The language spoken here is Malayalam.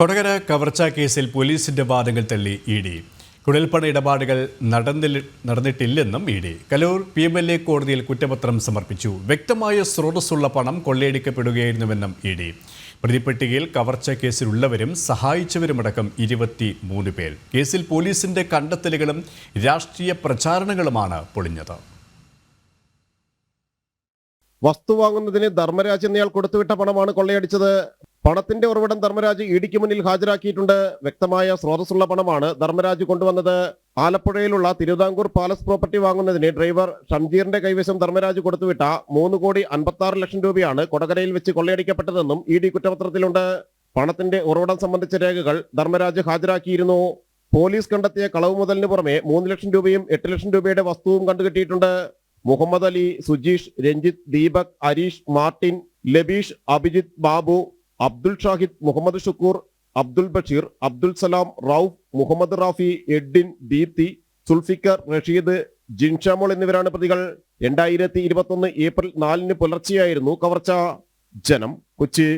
കൊടകര കവർച്ചാ കേസിൽ പോലീസിന്റെ വാദങ്ങൾ തള്ളി ഇ ഡി. കുഴൽപ്പണ ഇടപാടുകൾ നടന്നിട്ടില്ലെന്നും E D. Kaloor P M L A കോടതിയിൽ കുറ്റപത്രം സമർപ്പിച്ചു. വ്യക്തമായ സ്രോതസ്സുള്ള പണം കൊള്ളയടിക്കപ്പെടുകയായിരുന്നുവെന്നും ഇ ഡി. പ്രതിപ്പട്ടികയിൽ കവർച്ച കേസിലുള്ളവരും സഹായിച്ചവരുമടക്കം ഇരുപത്തി മൂന്ന് പേർ. കേസിൽ പോലീസിന്റെ കണ്ടെത്തലുകളും രാഷ്ട്രീയ പ്രചാരണങ്ങളുമാണ് പൊളിഞ്ഞത്. വസ്തു വാങ്ങുന്നതിന് ധർമ്മരാജ് എന്നയാൾ കൊടുത്തുവിട്ട പണമാണ് കൊള്ളയടിച്ചത്. പണത്തിന്റെ ഉറവിടം ധർമ്മരാജ് ഇടിക്ക് മുന്നിൽ ഹാജരാക്കിയിട്ടുണ്ട്. വ്യക്തമായ സ്രോതസ്സുള്ള പണമാണ് ധർമ്മരാജ് കൊണ്ടുവന്നത്. ആലപ്പുഴയിലുള്ള തിരുവിതാംകൂർ പാലസ് പ്രോപ്പർട്ടി വാങ്ങുന്നതിന് ഡ്രൈവർ ഷംജീറിന്റെ കൈവശം ധർമ്മരാജ് കൊടുത്തുവിട്ട മൂന്ന് കോടി അൻപത്തി ലക്ഷം രൂപയാണ് കൊടകരയിൽ വെച്ച് കൊള്ളയടിക്കപ്പെട്ടതെന്നും ഇ ഡി കുറ്റപത്രത്തിലുണ്ട്. പണത്തിന്റെ ഉറവിടം സംബന്ധിച്ച രേഖകൾ ധർമ്മരാജ് ഹാജരാക്കിയിരുന്നു. പോലീസ് കണ്ടെത്തിയ കളവ് മുതലിന് പുറമെ മൂന്ന് ലക്ഷം രൂപയും എട്ട് ലക്ഷം രൂപയുടെ വസ്തുവും കണ്ടുകെട്ടിയിട്ടുണ്ട്. മുഹമ്മദ് അലി സുജീഷ് രഞ്ജിത്ത് ദീപക് അരീഷ് മാർട്ടിൻ ലബീഷ് അഭിജിത്ത് ബാബു അബ്ദുൽ ഷാഹിദ് മുഹമ്മദ് ഷുക്കൂർ അബ്ദുൽ ബഷീർ അബ്ദുൽ സലാം റൌഫ് മുഹമ്മദ് റാഫി എഡിൻ ദീപ്തി സുൽഫിക്കർ റഷീദ് ജിൻഷാമോൾ എന്നിവരാണ് പ്രതികൾ. രണ്ടായിരത്തി ഇരുപത്തൊന്ന് ഏപ്രിൽ നാലിന് പുലർച്ചെയായിരുന്നു കവർച്ച ജനം കൊച്ചി.